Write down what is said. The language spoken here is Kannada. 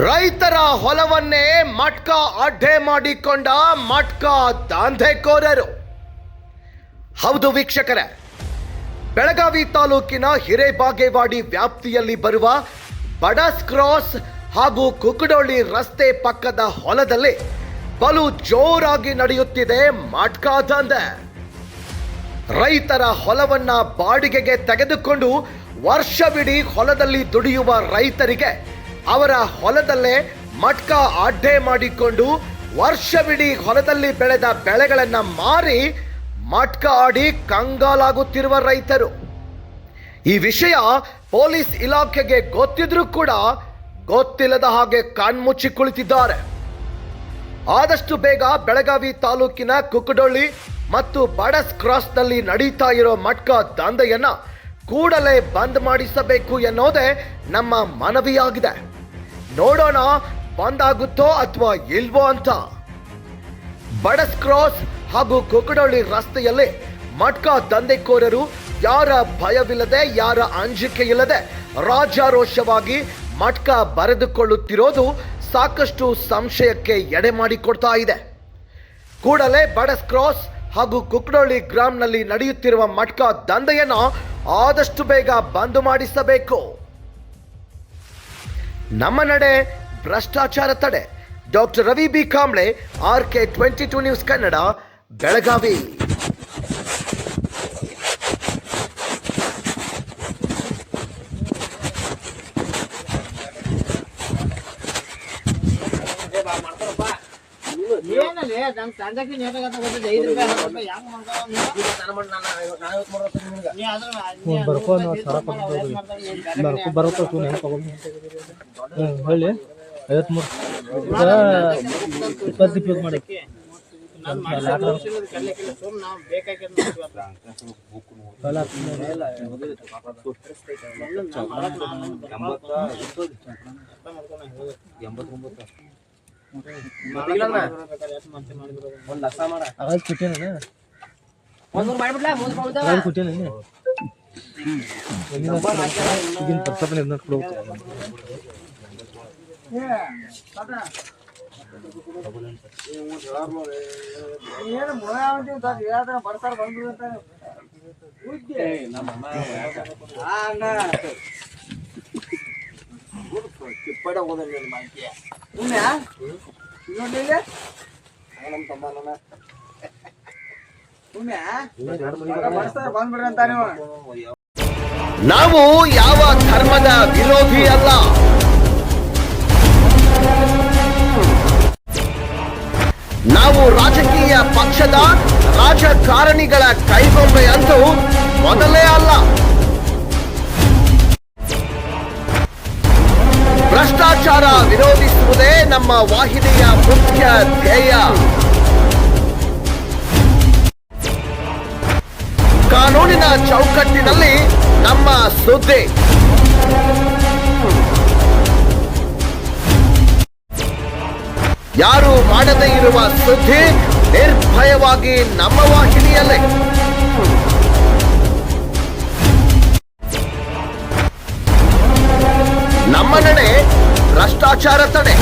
ರೈತರ ಹೊಲವನ್ನೇ ಮಟ್ಕ ಅಡ್ಡೆ ಮಾಡಿಕೊಂಡ ಮಟ್ಕ ದಾಂಧೆಕೋರರು. ಹೌದು ವೀಕ್ಷಕರೇ, ಬೆಳಗಾವಿ ತಾಲೂಕಿನ ಹಿರೇಬಾಗೇವಾಡಿ ವ್ಯಾಪ್ತಿಯಲ್ಲಿ ಬರುವ ಬಡಸ್ ಕ್ರಾಸ್ ಹಾಗೂ ಕುಕ್ಕಡೋಳಿ ರಸ್ತೆ ಪಕ್ಕದ ಹೊಲದಲ್ಲಿ ಬಲು ಜೋರಾಗಿ ನಡೆಯುತ್ತಿದೆ ಮಟ್ಕಾ ದಾಂಧೆ. ರೈತರ ಹೊಲವನ್ನ ಬಾಡಿಗೆಗೆ ತೆಗೆದುಕೊಂಡು ವರ್ಷವಿಡೀ ಹೊಲದಲ್ಲಿ ದುಡಿಯುವ ರೈತರಿಗೆ ಅವರ ಹೊಲದಲ್ಲೇ ಮಟ್ಕ ಅಡ್ಡೆ ಮಾಡಿಕೊಂಡು ವರ್ಷವಿಡೀ ಹೊಲದಲ್ಲಿ ಬೆಳೆದ ಬೆಳೆಗಳನ್ನ ಮಾರಿ ಮಟ್ಕ ಆಡಿ ಕಂಗಾಲಾಗುತ್ತಿರುವ ರೈತರು. ಈ ವಿಷಯ ಪೊಲೀಸ್ ಇಲಾಖೆಗೆ ಗೊತ್ತಿದ್ರೂ ಕೂಡ ಗೊತ್ತಿಲ್ಲದ ಹಾಗೆ ಕಣ್ಮುಚ್ಚಿ ಕುಳಿತಿದ್ದಾರೆ. ಆದಷ್ಟು ಬೇಗ ಬೆಳಗಾವಿ ತಾಲೂಕಿನ ಕುಕ್ಕಡೊಳ್ಳಿ ಮತ್ತು ಬಡಸ್ ಕ್ರಾಸ್ನಲ್ಲಿ ನಡೀತಾ ಇರೋ ಮಟ್ಕ ದಂಧೆಯನ್ನ ಕೂಡಲೇ ಬಂದ್ ಮಾಡಿಸಬೇಕು ಎನ್ನೋದೇ ನಮ್ಮ ಮನವಿಯಾಗಿದೆ. ನೋಡೋಣ ಬಂದ್ ಆಗುತ್ತೋ ಅಥವಾ ಇಲ್ವೋ ಅಂತ. ಬಡಸ್ ಕ್ರಾಸ್ ಹಾಗೂ ಕುಕ್ಕಡೊಳ್ಳಿ ರಸ್ತೆಯಲ್ಲಿ ಮಟ್ಕಾ ದಂಧೆಕೋರರು ಯಾರ ಭಯವಿಲ್ಲದೆ, ಯಾರ ಅಂಜಿಕೆ ಇಲ್ಲದೆ ರಾಜಾರೋಷವಾಗಿ ಮಟ್ಕಾ ಬರೆದುಕೊಳ್ಳುತ್ತಿರೋದು ಸಾಕಷ್ಟು ಸಂಶಯಕ್ಕೆ ಎಡೆ ಮಾಡಿಕೊಡ್ತಾ ಇದೆ. ಕೂಡಲೇ ಬಡಸ್ ಕ್ರಾಸ್ ಹಾಗೂ ಕುಕ್ಕಡೊಳ್ಳಿ ಗ್ರಾಮ್ನಲ್ಲಿ ನಡೆಯುತ್ತಿರುವ ಮಟ್ಕಾ ದಂಧೆಯನ್ನು ಆದಷ್ಟು ಬೇಗ ಬಂದ್ ಮಾಡಿಸಬೇಕು. ನಮ್ಮ ನಡೆ ಭ್ರಷ್ಟಾಚಾರ ತಡೆ. Doctor Ravi B Kamble R K twenty two news Kannada Belagavi. ಬರ್ಕೊ ಬರುತ್ತೆ ತೂ ನೆನಪು ಹ್ಞೂ ಹೇಳಿ. ಐವತ್ಮೂರು. ಇಪ್ಪತ್ತು ಇಪ್ಪತ್ತು ಮಾಡಿ. ನಾನ್ ಮಾಡ್ಸೋ ತೋರ್ಸಿರೋದು ಕಡ್ಲೆಕಿಲ್ಲ, ಸುಮ್ನೆ ನಾವ್ ಬೇಕಾಗಿರೋದ್ ಮಾಡ್ತೀವಿ ಅಪ್ಪ. ಅಲ್ಲ ಒಳ್ಳೆ ನಾವ್ ಮಾಡಕ್ ನಾವ್ ಅರ್ಥ ಮಾಡ್ಕೊಂಡು ಹೋಗೋದು. ಬೇಕಾದ್ರೆ ಎಷ್ಟ್ ಮಾಡ್ತೀವಿ ಮಾಡಿದ್ರು. ನಾವು ಯಾವ ಧರ್ಮದ ವಿರೋಧಿ ಅಲ್ಲ. ನಾವು ರಾಜಕೀಯ ಪಕ್ಷದ ರಾಜಕಾರಣಿಗಳ ಕೈಗೊಂಬೆ ಅಂತೂ ಮೊದಲೇ ಅಲ್ಲ. ಭ್ರಷ್ಟಾಚಾರ ವಿರೋಧಿಸುವುದೇ ನಮ್ಮ ವಾಹಿನಿಯ ಮುಖ್ಯ ಧ್ಯೇಯ. ಕಾನೂನಿನ ಚೌಕಟ್ಟಿನಲ್ಲಿ ನಮ್ಮ ಸುದ್ದಿ. ಯಾರು ಮಾಡದೇ ಇರುವ ಸುದ್ದಿ ನಿರ್ಭಯವಾಗಿ ನಮ್ಮ ವಾಹಿನಿಯಲ್ಲೇ. ನಮ್ಮ ನಡೆ ಭ್ರಷ್ಟಾಚಾರ ತಡೆ.